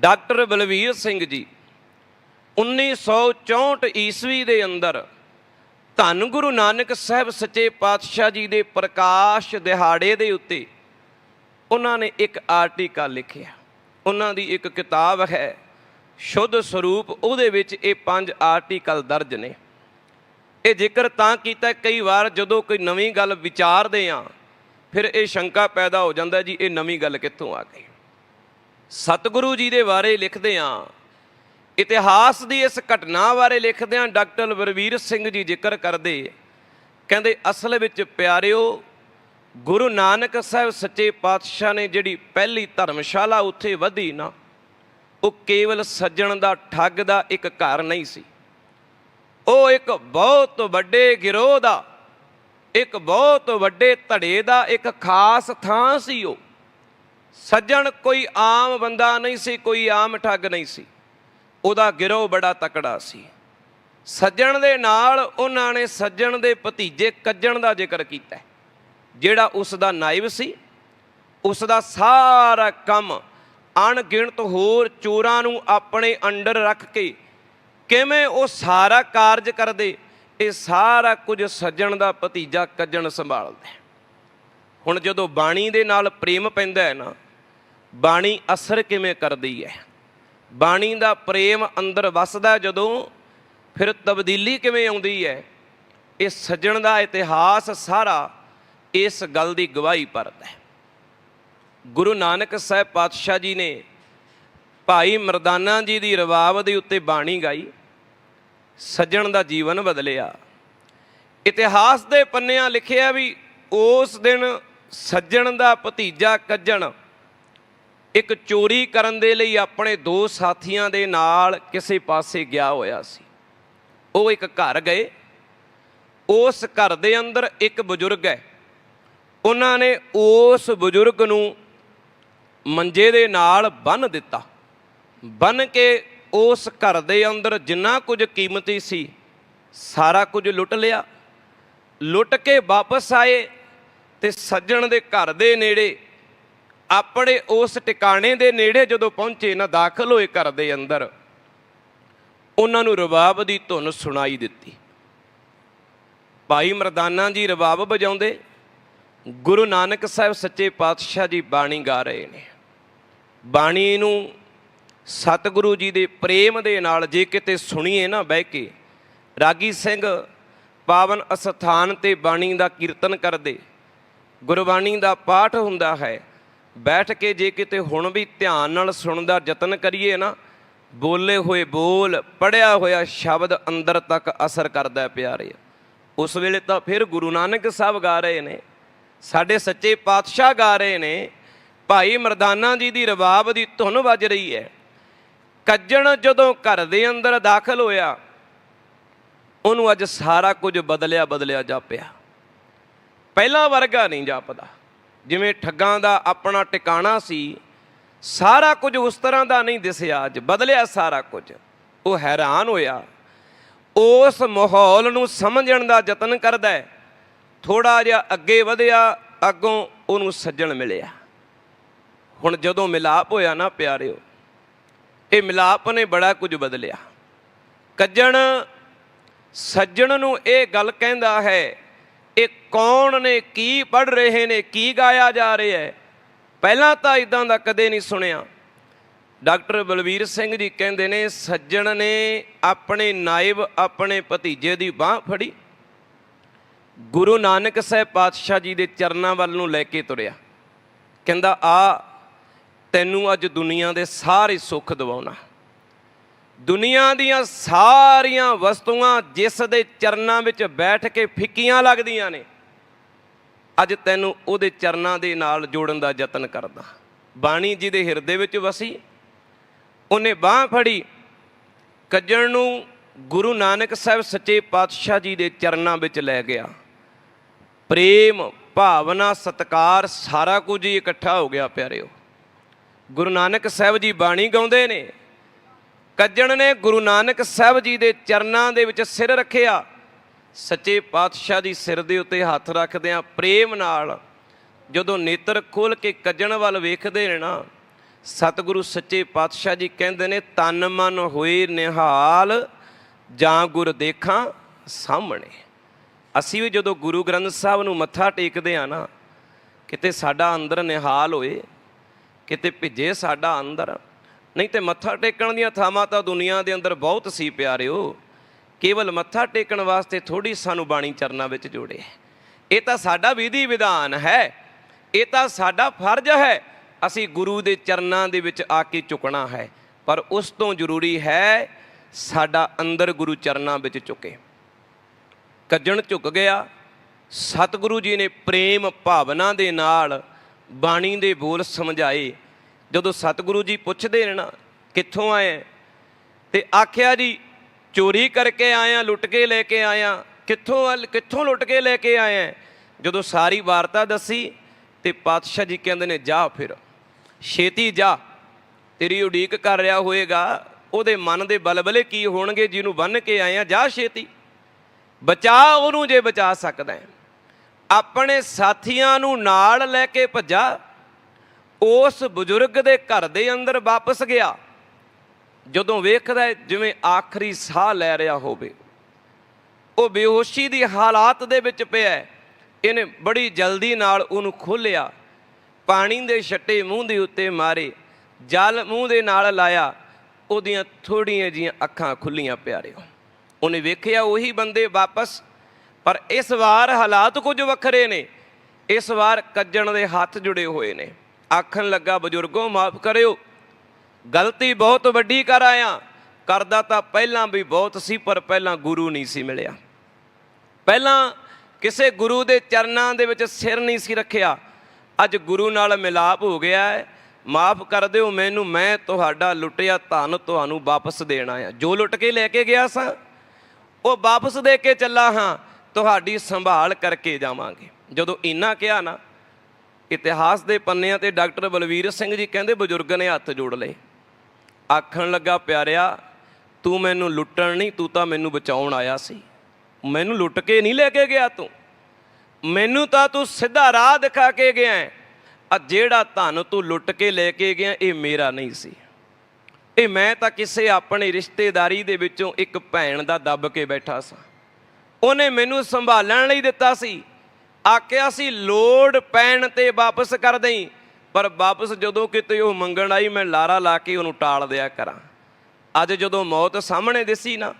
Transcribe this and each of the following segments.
Doctor Balvir Singh ਜੀ 1964 ਈਸਵੀ ਦੇ ਅੰਦਰ ਧੰਨ ਗੁਰੂ ਨਾਨਕ ਸਾਹਿਬ ਸੱਚੇ ਪਾਤਸ਼ਾਹ ਜੀ ਦੇ ਪ੍ਰਕਾਸ਼ ਦਿਹਾੜੇ ਦੇ ਉੱਤੇ ਉਹਨਾਂ ਨੇ ਇੱਕ ਆਰਟੀਕਲ ਲਿਖਿਆ। ਉਹਨਾਂ ਦੀ ਇੱਕ ਕਿਤਾਬ ਹੈ, ਸ਼ੁੱਧ ਸਰੂਪ, ਉਹਦੇ ਵਿੱਚ ਇਹ ਪੰਜ ਆਰਟੀਕਲ ਦਰਜ ਨੇ। ਇਹ ਜ਼ਿਕਰ ਤਾਂ ਕੀਤਾ ਕਈ ਵਾਰ ਜਦੋਂ ਕੋਈ ਨਵੀਂ ਗੱਲ ਵਿਚਾਰਦੇ ਆ ਫਿਰ ਇਹ ਸ਼ੰਕਾ ਪੈਦਾ ਹੋ ਜਾਂਦਾ ਜੀ, ਇਹ ਨਵੀਂ ਗੱਲ ਕਿੱਥੋਂ ਆ ਗਈ? ਸਤਿਗੁਰੂ ਜੀ ਦੇ ਬਾਰੇ ਲਿਖਦੇ ਆ ਇਤਿਹਾਸ ਦੀ ਇਸ ਘਟਨਾ ਬਾਰੇ ਲਿਖਦੇ ਆ ਡਾਕਟਰ ਵਰਵੀਰ ਸਿੰਘ ਜੀ ਜ਼ਿਕਰ ਕਰਦੇ। ਕਹਿੰਦੇ, ਅਸਲ ਵਿੱਚ ਪਿਆਰਿਓ, ਗੁਰੂ ਨਾਨਕ ਸਾਹਿਬ ਸੱਚੇ ਪਾਤਸ਼ਾਹ ਨੇ ਜਿਹੜੀ ਪਹਿਲੀ ਧਰਮਸ਼ਾਲਾ ਉੱਥੇ ਵਧੀ ਨਾ, ਉਹ ਕੇਵਲ ਸੱਜਣ ਦਾ ਠੱਗ ਦਾ ਇੱਕ ਘਰ ਨਹੀਂ ਸੀ। ਉਹ ਇੱਕ ਬਹੁਤ ਵੱਡੇ ਗਿਰੋਹ ਦਾ, ਇੱਕ ਬਹੁਤ ਵੱਡੇ ਧੜੇ ਦਾ ਇੱਕ ਖਾਸ ਥਾਂ ਸੀ ਉਹ। ਸੱਜਣ ਕੋਈ ਆਮ ਬੰਦਾ ਨਹੀਂ ਸੀ, ਕੋਈ ਆਮ ਠੱਗ ਨਹੀਂ ਸੀ। ਉਹਦਾ ਗਿਰੋਹ ਬੜਾ ਤਕੜਾ ਸੀ। ਸੱਜਣ ਦੇ ਨਾਲ ਉਹਨਾਂ ਨੇ ਸੱਜਣ ਦੇ ਭਤੀਜੇ ਕੱਜਣ ਦਾ ਜ਼ਿਕਰ ਕੀਤਾ। ਜਿਹੜਾ ਉਸ ਦਾ ਨਾਇਬ ਸੀ ਉਸ ਦਾ ਸਾਰਾ ਕੰਮ ਅਣਗਿਣਤ ਹੋਰ ਚੋਰਾਂ ਨੂੰ ਆਪਣੇ ਅੰਡਰ ਰੱਖ ਕੇ ਕਿਵੇਂ ਉਹ ਸਾਰਾ ਕਾਰਜ ਕਰਦੇ, ਇਹ ਸਾਰਾ ਕੁਝ ਸੱਜਣ ਦਾ ਭਤੀਜਾ ਕੱਜਣ ਸੰਭਾਲਦਾ ਹੁਣ ਜਦੋਂ ਬਾਣੀ ਦੇ ਨਾਲ ਪ੍ਰੇਮ ਪੈਂਦਾ ਹੈ ਨਾ ਬਾਣੀ ਅਸਰ ਕਿਵੇਂ ਕਰਦੀ ਹੈ? ਬਾਣੀ ਦਾ ਪ੍ਰੇਮ ਅੰਦਰ ਵਸਦਾ ਜਦੋਂ ਫਿਰ ਤਬਦੀਲੀ ਕਿਵੇਂ ਆਉਂਦੀ ਹੈ? ਇਹ ਸੱਜਣ ਦਾ ਇਤਿਹਾਸ ਸਾਰਾ ਇਸ ਗੱਲ ਦੀ ਗਵਾਹੀ ਭਰਦਾ ਹੈ। ਗੁਰੂ ਨਾਨਕ ਸਾਹਿਬ ਪਾਤਸ਼ਾਹ ਜੀ ਨੇ ਭਾਈ ਮਰਦਾਨਾ ਜੀ ਦੀ ਰਵਾਬ ਦੇ ਉੱਤੇ ਬਾਣੀ ਗਾਈ, ਸੱਜਣ ਦਾ ਜੀਵਨ ਬਦਲਿਆ। ਇਤਿਹਾਸ ਦੇ ਪੰਨਿਆਂ ਲਿਖਿਆ ਵੀ ਉਸ ਦਿਨ ਸੱਜਣ ਦਾ ਭਤੀਜਾ ਕੱਜਣ ਇੱਕ ਚੋਰੀ ਕਰਨ ਦੇ ਲਈ ਆਪਣੇ ਦੋ ਸਾਥੀਆਂ ਦੇ ਨਾਲ ਕਿਸੇ ਪਾਸੇ ਗਿਆ ਹੋਇਆ ਸੀ। ਉਹ ਇੱਕ ਘਰ ਗਏ। ਉਸ ਘਰ ਦੇ ਅੰਦਰ ਇੱਕ ਬਜ਼ੁਰਗ ਹੈ। ਉਹਨਾਂ ਨੇ ਉਸ ਬਜ਼ੁਰਗ ਨੂੰ ਮੰਜੇ ਦੇ ਨਾਲ ਬੰਨ ਦਿੱਤਾ। ਬੰਨ ਕੇ ਉਸ ਘਰ ਦੇ ਅੰਦਰ ਜਿੰਨਾ ਕੁਝ ਕੀਮਤੀ ਸੀ, ਸਾਰਾ ਕੁਝ ਲੁੱਟ ਲਿਆ। ਲੁੱਟ ਕੇ ਵਾਪਸ ਆਏ ਤੇ ਸੱਜਣ ਦੇ ਘਰ ਦੇ ਨੇੜੇ ਆਪਣੇ ਉਸ ਟਿਕਾਣੇ ਦੇ ਨੇੜੇ ਜਦੋਂ ਪਹੁੰਚੇ ਨਾ ਦਾਖਲ ਹੋਏ ਘਰ ਦੇ ਅੰਦਰ, ਉਹਨਾਂ ਨੂੰ ਰਬਾਬ ਦੀ ਧੁਨ ਸੁਣਾਈ ਦਿੱਤੀ। ਭਾਈ ਮਰਦਾਨਾ ਜੀ ਰਬਾਬ ਵਜਾਉਂਦੇ, ਗੁਰੂ ਨਾਨਕ ਸਾਹਿਬ ਸੱਚੇ ਪਾਤਸ਼ਾਹ ਜੀ ਬਾਣੀ ਗਾ ਰਹੇ ਨੇ। ਬਾਣੀ ਨੂੰ ਸਤਿਗੁਰੂ ਜੀ ਦੇ ਪ੍ਰੇਮ ਦੇ ਨਾਲ ਜੇ ਕਿਤੇ ਸੁਣੀਏ ਨਾ ਬਹਿ ਕੇ, ਰਾਗੀ ਸਿੰਘ ਪਾਵਨ ਅਸਥਾਨ ਤੇ ਬਾਣੀ ਦਾ ਕੀਰਤਨ ਕਰਦੇ, ਗੁਰਬਾਣੀ ਦਾ ਪਾਠ ਹੁੰਦਾ ਹੈ ਬੈਠ ਕੇ ਜੇ ਕਿਤੇ ਹੁਣ ਵੀ ਧਿਆਨ ਨਾਲ ਸੁਣਨ ਦਾ ਯਤਨ ਕਰੀਏ ਨਾ, ਬੋਲੇ ਹੋਏ ਬੋਲ, ਪੜਿਆ ਹੋਇਆ ਸ਼ਬਦ ਅੰਦਰ ਤੱਕ ਅਸਰ ਕਰਦਾ ਹੈ ਪਿਆਰੇ। ਉਸ ਵੇਲੇ ਤਾਂ ਫਿਰ ਗੁਰੂ ਨਾਨਕ ਸਾਹਿਬ ਗਾ ਰਹੇ ਨੇ, ਸਾਡੇ ਸੱਚੇ ਪਾਤਸ਼ਾਹ ਗਾ ਰਹੇ ਨੇ, ਭਾਈ ਮਰਦਾਨਾ ਜੀ ਦੀ ਰਬਾਬ ਦੀ ਧੁਨ ਵੱਜ ਰਹੀ ਹੈ। ਕੱਜਣ ਜਦੋਂ ਘਰ ਦੇ ਅੰਦਰ ਦਾਖਲ ਹੋਇਆ, ਉਹਨੂੰ ਅੱਜ ਸਾਰਾ ਕੁਝ ਬਦਲਿਆ ਬਦਲਿਆ ਜਾਪਿਆ। ਪਹਿਲਾਂ ਵਰਗਾ ਨਹੀਂ ਜਾਪਦਾ। ਜਿਵੇਂ ਠੱਗਾਂ ਦਾ ਆਪਣਾ ਟਿਕਾਣਾ ਸੀ, ਸਾਰਾ ਕੁਝ ਉਸ ਤਰ੍ਹਾਂ ਦਾ ਨਹੀਂ ਦਿਸਿਆ, ਅੱਜ ਬਦਲਿਆ ਸਾਰਾ ਕੁਝ। ਉਹ ਹੈਰਾਨ ਹੋਇਆ। ਉਸ ਮਾਹੌਲ ਨੂੰ ਸਮਝਣ ਦਾ ਯਤਨ ਕਰਦਾ ਹੈ। ਥੋੜਾ ਜਿਹਾ ਅੱਗੇ ਵਧਿਆ, ਅੱਗੋਂ ਉਹਨੂੰ ਸੱਜਣ ਮਿਲਿਆ। ਹੁਣ ਜਦੋਂ ਮਿਲਾਪ ਹੋਇਆ ਨਾ ਪਿਆਰਿਓ, ਇਹ ਮਿਲਾਪ ਨੇ ਬੜਾ ਕੁਝ ਬਦਲਿਆ। ਕੱਜਣ, ਸੱਜਣ ਨੂੰ ਇਹ ਗੱਲ ਕਹਿੰਦਾ ਹੈ ਇਹ ਕੌਣ ਨੇ, ਕੀ ਪੜ ਰਹੇ ਨੇ, ਕੀ ਗਾਇਆ ਜਾ ਰਿਹਾ ਹੈ? ਪਹਿਲਾਂ ਤਾਂ ਇਦਾਂ ਦਾ ਕਦੇ ਨਹੀਂ ਸੁਣਿਆ। ਡਾਕਟਰ ਬਲਵੀਰ ਸਿੰਘ ਜੀ ਕਹਿੰਦੇ ਨੇ, ਸੱਜਣ ਨੇ ਆਪਣੇ ਨਾਇਬ ਆਪਣੇ ਭਤੀਜੇ ਦੀ ਬਾਹ ਫੜੀ। ਗੁਰੂ ਨਾਨਕ ਸਾਹਿਬ ਪਾਤਸ਼ਾਹ ਜੀ ਦੇ ਚਰਨਾਂ ਵੱਲ ਨੂੰ ਲੈ ਕੇ ਤੁਰਿਆ। ਕਹਿੰਦਾ, ਆ, ਤੈਨੂੰ ਅੱਜ ਦੁਨੀਆ ਦੇ ਸਾਰੇ ਸੁੱਖ ਦਿਵਾਉਣਾ। ਦੁਨੀਆ ਦੀਆਂ ਸਾਰੀਆਂ ਵਸਤੂਆਂ ਜਿਸ ਦੇ ਚਰਨਾਂ ਵਿੱਚ ਬੈਠ ਕੇ ਫਿੱਕੀਆਂ ਲੱਗਦੀਆਂ ਨੇ, ਅੱਜ ਤੈਨੂੰ ਉਹਦੇ ਚਰਨਾਂ ਦੇ ਨਾਲ ਜੋੜਨ ਦਾ ਯਤਨ ਕਰਦਾ। ਬਾਣੀ ਜੀ ਦੇ ਹਿਰਦੇ ਵਿੱਚ ਵਸੀ, ਉਹਨੇ ਬਾਹ ਫੜੀ, ਕੱਜਣ ਨੂੰ ਗੁਰੂ ਨਾਨਕ ਸਾਹਿਬ ਸੱਚੇ ਪਾਤਸ਼ਾਹ ਜੀ ਦੇ ਚਰਨਾਂ ਵਿੱਚ ਲੈ ਗਿਆ। ਪ੍ਰੇਮ, ਭਾਵਨਾ, ਸਤਕਾਰ ਸਾਰਾ ਕੁਝ ਹੀ ਇਕੱਠਾ ਹੋ ਗਿਆ, ਪਿਆਰਿਓ। ਗੁਰੂ ਨਾਨਕ ਸਾਹਿਬ ਜੀ ਬਾਣੀ ਗਾਉਂਦੇ ਨੇ ਕੱਜਣ ਨੇ ਗੁਰੂ ਨਾਨਕ ਸਾਹਿਬ ਜੀ ਦੇ ਚਰਨਾਂ ਦੇ ਵਿੱਚ ਸਿਰ ਰੱਖਿਆ। ਸੱਚੇ ਪਾਤਸ਼ਾਹ ਦੀ ਸਿਰ ਦੇ ਉੱਤੇ ਹੱਥ ਰੱਖਦਿਆਂ ਪ੍ਰੇਮ ਨਾਲ ਜਦੋਂ ਨੇਤਰ ਖੋਲ ਕੇ ਕੱਜਣ ਵੱਲ ਵੇਖਦੇ ਨੇ ਨਾ, ਸਤਿਗੁਰੂ ਸੱਚੇ ਪਾਤਸ਼ਾਹ ਜੀ ਕਹਿੰਦੇ ਨੇ, ਤਨ ਮਨ ਹੋਏ ਨਿਹਾਲ, ਜਾਂ ਗੁਰ ਦੇਖਾਂ ਸਾਹਮਣੇ। ਅਸੀਂ ਵੀ ਜਦੋਂ ਗੁਰੂ ਗ੍ਰੰਥ ਸਾਹਿਬ ਨੂੰ ਮੱਥਾ ਟੇਕਦੇ ਆ ਨਾ, ਕਿਤੇ ਸਾਡਾ ਅੰਦਰ ਨਿਹਾਲ ਹੋਏ, ਕਿਤੇ ਭਿੱਜੇ ਸਾਡਾ ਅੰਦਰ ਨਹੀਂ ਤੇ ਮੱਥਾ ਟੇਕਣ ਦੀਆਂ ਥਾਵਾਂ ਤਾਂ ਦੁਨੀਆ ਦੇ ਅੰਦਰ ਬਹੁਤ ਸੀ ਪਿਆਰਿਓ। ਕੇਵਲ ਮੱਥਾ ਟੇਕਣ ਵਾਸਤੇ ਥੋੜੀ ਸਾਨੂੰ ਬਾਣੀ ਚਰਨਾਂ ਵਿੱਚ ਜੋੜੇ ਇਹ ਤਾਂ ਸਾਡਾ ਵਿਧੀ ਵਿਧਾਨ ਹੈ। ਇਹ ਤਾਂ ਸਾਡਾ ਫਰਜ਼ ਹੈ। ਅਸੀਂ ਗੁਰੂ ਦੇ ਚਰਨਾਂ ਦੇ ਵਿੱਚ ਆ ਕੇ ਝੁਕਣਾ ਹੈ। ਪਰ ਉਸ ਤੋਂ ਜ਼ਰੂਰੀ ਹੈ ਸਾਡਾ ਅੰਦਰ ਗੁਰੂ ਚਰਨਾਂ ਵਿੱਚ ਝੁਕੇ। ਕੱਜਣ ਝੁਕ ਗਿਆ। ਸਤਿਗੁਰੂ ਜੀ ਨੇ ਪ੍ਰੇਮ ਭਾਵਨਾ ਦੇ ਨਾਲ ਬਾਣੀ ਦੇ ਬੋਲ ਸਮਝਾਏ। ਜਦੋਂ ਸਤਿਗੁਰੂ ਜੀ ਪੁੱਛਦੇ ਨੇ ਨਾ, ਕਿੱਥੋਂ ਆਏ? ਤੇ ਆਖਿਆ ਜੀ, ਚੋਰੀ ਕਰਕੇ ਆਇਆ, ਲੁੱਟ ਕੇ ਲੈ ਕੇ ਆਇਆ। ਕਿੱਥੋਂ ਕਿੱਥੋਂ ਲੁੱਟ ਕੇ ਲੈ ਕੇ ਆਇਆ ਜਦੋਂ ਸਾਰੀ ਵਾਰਤਾ ਦੱਸੀ, ਤੇ ਪਾਤਸ਼ਾਹ ਜੀ ਕਹਿੰਦੇ ਨੇ, ਜਾ ਫਿਰ। ਛੇਤੀ ਜਾ। ਤੇਰੀ ਉਡੀਕ ਕਰ ਰਿਹਾ ਹੋਏਗਾ। ਉਹਦੇ ਮਨ ਦੇ ਬਲਬਲੇ ਕੀ ਹੋਣਗੇ ਜਿਹਨੂੰ ਬੰਨ ਕੇ ਆਇਆ? ਜਾ ਛੇਤੀ। ਬਚਾ ਉਹਨੂੰ ਜੇ ਬਚਾ ਸਕਦਾ ਆਪਣੇ ਸਾਥੀਆਂ ਨੂੰ ਨਾਲ ਲੈ ਕੇ ਭੱਜਾ। ਉਸ ਬਜ਼ੁਰਗ ਦੇ ਘਰ ਦੇ ਅੰਦਰ ਵਾਪਸ ਗਿਆ। ਜਦੋਂ ਵੇਖਦਾ ਜਿਵੇਂ ਆਖਰੀ ਸਾਹ ਲੈ ਰਿਹਾ ਹੋਵੇ। ਉਹ ਬੇਹੋਸ਼ੀ ਦੀ ਹਾਲਾਤ ਦੇ ਵਿੱਚ ਪਿਆ ਇਹਨੇ ਬੜੀ ਜਲਦੀ ਨਾਲ ਉਹਨੂੰ ਖੋਲਿਆ ਪਾਣੀ ਦੇ ਛੱਟੇ ਮੂੰਹ ਦੇ ਉੱਤੇ ਮਾਰੇ। ਜਲ ਮੂੰਹ ਦੇ ਨਾਲ ਲਾਇਆ। ਉਹਦੀਆਂ ਥੋੜੀਆਂ ਜੀਆਂ ਅੱਖਾਂ ਖੁੱਲੀਆਂ ਪਿਆਰਿਓ। ਉਹਨੇ ਵੇਖਿਆ ਉਹੀ ਬੰਦੇ ਵਾਪਸ। ਪਰ ਇਸ ਵਾਰ ਹਾਲਾਤ ਕੁਝ ਵੱਖਰੇ ਨੇ। ਇਸ ਵਾਰ ਕੱਜਣ ਦੇ ਹੱਥ ਜੁੜੇ ਹੋਏ ਨੇ। ਆਖਣ ਲੱਗਾ, ਬਜ਼ੁਰਗੋ, ਮਾਫ ਕਰਿਓ। ਗਲਤੀ ਬਹੁਤ ਵੱਡੀ ਕਰ ਆਇਆ। ਕਰਦਾ ਤਾਂ ਪਹਿਲਾਂ ਵੀ ਬਹੁਤ ਸੀ, ਪਰ ਪਹਿਲਾਂ ਗੁਰੂ ਨਹੀਂ ਸੀ ਮਿਲਿਆ। ਪਹਿਲਾਂ ਕਿਸੇ ਗੁਰੂ ਦੇ ਚਰਨਾਂ ਦੇ ਵਿੱਚ ਸਿਰ ਨਹੀਂ ਸੀ ਰੱਖਿਆ। ਅੱਜ ਗੁਰੂ ਨਾਲ ਮਿਲਾਪ ਹੋ ਗਿਆ ਹੈ। ਮਾਫ ਕਰ ਦਿਓ ਮੈਨੂੰ, ਮੈਂ ਤੁਹਾਡਾ ਲੁੱਟਿਆ ਧਨ ਤੁਹਾਨੂੰ ਵਾਪਸ ਦੇਣਾ ਆ ਜੋ ਲੁੱਟ ਕੇ ਲੈ ਕੇ ਗਿਆ ਸਾਂ, ਉਹ ਵਾਪਸ ਦੇ ਕੇ ਚੱਲਾ ਹਾਂ। ਤੁਹਾਡੀ ਸੰਭਾਲ ਕਰਕੇ ਜਾਵਾਂਗੇ। ਜਦੋਂ ਇੰਨਾ ਕਿਹਾ ਨਾ ਇਤਿਹਾਸ ਦੇ ਪੰਨਿਆਂ ਤੇ ਡਾਕਟਰ ਬਲਵੀਰ ਸਿੰਘ ਜੀ ਕਹਿੰਦੇ ਬਜ਼ੁਰਗ ਨੇ ਹੱਥ ਜੋੜ ਲਏ। ਆਖਣ ਲੱਗਾ, ਪਿਆਰਿਆ, ਤੂੰ ਮੈਨੂੰ ਲੁੱਟਣ ਨਹੀਂ, ਤੂੰ ਤਾਂ ਮੈਨੂੰ ਬਚਾਉਣ ਆਇਆ ਸੀ। ਮੈਨੂੰ ਲੁੱਟ ਕੇ ਨਹੀਂ ਲੈ ਕੇ ਗਿਆ ਤੂੰ। ਮੈਨੂੰ ਤਾਂ ਤੂੰ ਸਿੱਧਾ ਰਾਹ ਦਿਖਾ ਕੇ ਗਿਆ ਆ ਜਿਹੜਾ ਧਨ ਤੂੰ ਲੁੱਟ ਕੇ ਲੈ ਕੇ ਗਿਆ, ਇਹ ਮੇਰਾ ਨਹੀਂ ਸੀ। ਇਹ ਮੈਂ ਤਾਂ ਕਿਸੇ ਆਪਣੇ ਰਿਸ਼ਤੇਦਾਰੀ ਦੇ ਵਿੱਚੋਂ ਇੱਕ ਭੈਣ ਦਾ ਦੱਬ ਕੇ ਬੈਠਾ ਸਾਂ। ਉਹਨੇ ਮੈਨੂੰ ਸੰਭਾਲਣ ਲਈ ਦਿੱਤਾ ਸੀ। ਆਖਿਆ ਸੀ, ਲੋੜ ਪੈਣ ਤੇ ਵਾਪਸ ਕਰ ਦੇਈ। ਪਰ ਵਾਪਸ ਜਦੋਂ ਕਿਤੇ ਉਹ ਮੰਗਣ ਆਈ, ਮੈਂ ਲਾਰਾ ਲਾ ਕੇ ਉਹਨੂੰ ਟਾਲ ਦਿਆ ਕਰਾਂ। ਅੱਜ ਜਦੋਂ ਮੌਤ ਸਾਹਮਣੇ ਦਿਸੀ ਨਾ,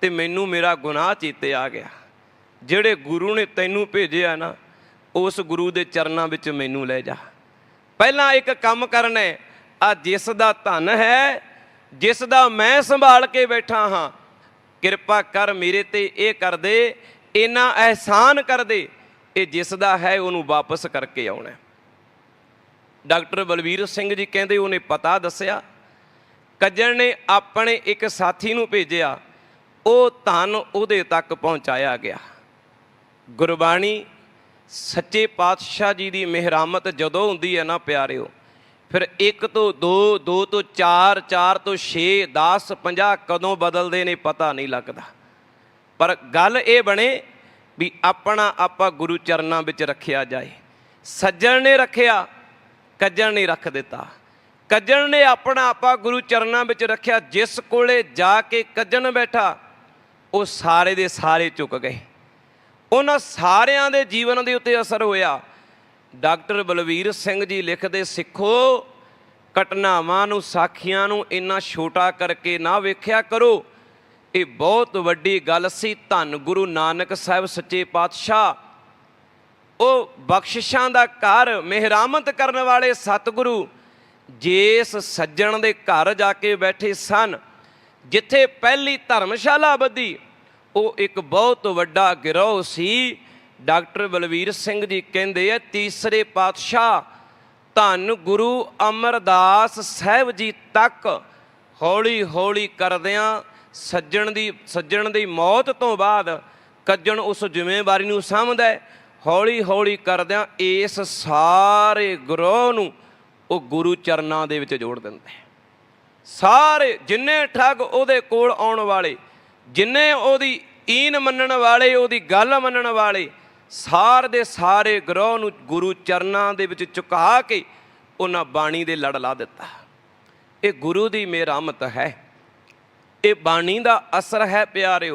ਤੇ ਮੈਨੂੰ ਮੇਰਾ ਗੁਨਾਹ ਚੇਤੇ ਆ ਗਿਆ। ਜਿਹੜੇ ਗੁਰੂ ਨੇ ਤੈਨੂੰ ਭੇਜਿਆ ਨਾ, ਉਸ ਗੁਰੂ ਦੇ ਚਰਨਾਂ ਵਿੱਚ ਮੈਨੂੰ ਲੈ ਜਾ। ਪਹਿਲਾਂ ਇੱਕ ਕੰਮ ਕਰਨਾ ਆ ਜਿਸ ਦਾ ਧਨ ਹੈ, ਜਿਸ ਦਾ ਮੈਂ ਸੰਭਾਲ ਕੇ ਬੈਠਾ ਹਾਂ, ਕਿਰਪਾ ਕਰ ਮੇਰੇ ਤੇ ਇਹ ਕਰ ਦੇ ਇਨਾ ਅਹਿਸਾਨ ਕਰ ਦੇ। ਇਹ ਜਿਸ ਦਾ ਹੈ ਉਹਨੂੰ ਵਾਪਸ ਕਰਕੇ ਆਉਣਾ ਡਾਕਟਰ ਬਲਵੀਰ ਸਿੰਘ ਜੀ ਕਹਿੰਦੇ ਉਹਨੇ ਪਤਾ ਦੱਸਿਆ, ਕੱਜਣ ਨੇ ਆਪਣੇ ਇੱਕ ਸਾਥੀ ਨੂੰ ਭੇਜਿਆ, ਉਹ ਧਨ ਉਹਦੇ ਤੱਕ ਪਹੁੰਚਾਇਆ ਗਿਆ। ਗੁਰਬਾਣੀ ਸੱਚੇ ਪਾਤਸ਼ਾਹ ਜੀ ਦੀ ਮਿਹਰਾਮਤ ਜਦੋਂ ਹੁੰਦੀ ਹੈ ਨਾ ਪਿਆਰਿਓ, ਫਿਰ 1 ਤੋਂ 2 2 ਤੋਂ 4 4 ਤੋਂ 6 10 50 ਕਦੋਂ ਬਦਲਦੇ ਨੇ ਪਤਾ ਨਹੀਂ ਲੱਗਦਾ। ਪਰ ਗੱਲ ਇਹ ਬਣੇ ਵੀ ਆਪਣਾ ਆਪਾਂ ਗੁਰੂ ਚਰਨਾਂ ਵਿੱਚ ਰੱਖਿਆ ਜਾਏ। ਸੱਜਣ ਨੇ ਰੱਖਿਆ, ਕੱਜਣ ਨੇ ਰੱਖ ਦਿੱਤਾ। ਕੱਜਣ ਨੇ ਆਪਣਾ ਆਪਾ ਗੁਰੂ ਚਰਨਾਂ ਵਿੱਚ ਰੱਖਿਆ, ਜਿਸ ਕੋਲੇ ਜਾ ਕੇ ਕੱਜਣ ਬੈਠਾ, ਉਹ ਸਾਰੇ ਦੇ ਸਾਰੇ ਝੁਕ ਗਏ। ਉਹਨਾਂ ਸਾਰਿਆਂ ਦੇ ਜੀਵਨ ਦੇ ਉੱਤੇ ਅਸਰ ਹੋਇਆ। ਡਾਕਟਰ ਬਲਵੀਰ ਸਿੰਘ ਜੀ ਲਿਖਦੇ, ਸਿੱਖੋ, ਘਟਨਾਵਾਂ ਨੂੰ, ਸਾਖੀਆਂ ਨੂੰ ਇੰਨਾ ਛੋਟਾ ਕਰਕੇ ਨਾ ਵੇਖਿਆ ਕਰੋ। ਇਹ ਬਹੁਤ ਵੱਡੀ ਗੱਲ ਸੀ। ਧੰਨ ਗੁਰੂ ਨਾਨਕ ਸਾਹਿਬ ਸੱਚੇ ਪਾਤਸ਼ਾਹ। ਉਹ ਬਖਸ਼ਿਸ਼ਾਂ ਦਾ ਘਰ ਮਿਹਰਾਮਤ ਕਰਨ ਵਾਲੇ ਸਤਿਗੁਰੂ ਜਿਸ ਸੱਜਣ ਦੇ ਘਰ ਜਾ ਕੇ ਬੈਠੇ ਸਨ। ਜਿੱਥੇ ਪਹਿਲੀ ਧਰਮਸ਼ਾਲਾ ਬੱਧੀ, ਉਹ ਇੱਕ ਬਹੁਤ ਵੱਡਾ ਗਿਰੋਹ ਸੀ। ਡਾਕਟਰ ਬਲਵੀਰ ਸਿੰਘ ਜੀ ਕਹਿੰਦੇ ਆ, ਤੀਸਰੇ ਪਾਤਸ਼ਾਹ, ਧੰਨ ਗੁਰੂ ਅਮਰਦਾਸ ਸਾਹਿਬ ਜੀ ਤੱਕ ਹੌਲੀ ਹੌਲੀ ਕਰਦਿਆਂ ਸੱਜਣ ਦੀ ਸੱਜਣ ਦੀ ਮੌਤ ਤੋਂ ਬਾਅਦ ਕੱਜਣ ਉਸ ਜ਼ਿੰਮੇਵਾਰੀ ਨੂੰ ਸਮਝਦਾ ਹੈ। ਹੌਲੀ ਹੌਲੀ ਕਰਦਿਆਂ ਇਸ ਸਾਰੇ ਗਰੋਹ ਨੂੰ ਉਹ ਗੁਰੂ ਚਰਨਾਂ ਦੇ ਵਿੱਚ ਜੋੜ ਦਿੰਦਾ ਹੈ। ਸਾਰੇ, ਜਿੰਨੇ ਠੱਗ ਉਹਦੇ ਕੋਲ ਆਉਣ ਵਾਲੇ, ਜਿੰਨੇ ਉਹਦੀ ਈਨ ਮੰਨਣ ਵਾਲੇ, ਉਹਦੀ ਗੱਲ ਮੰਨਣ ਵਾਲੇ, ਸਾਰ ਦੇ ਸਾਰੇ ਗਰੋਹ ਨੂੰ ਗੁਰੂ ਚਰਨਾਂ ਦੇ ਵਿੱਚ ਚੁਕਾ ਕੇ ਉਹਨਾਂ ਬਾਣੀ ਦੇ ਲੜ ਲਾ ਦਿੱਤਾ। ਇਹ ਗੁਰੂ ਦੀ ਮਿਹਰਮਤ ਹੈ। ਇਹ ਬਾਣੀ ਦਾ ਅਸਰ ਹੈ ਪਿਆਰਿਓ।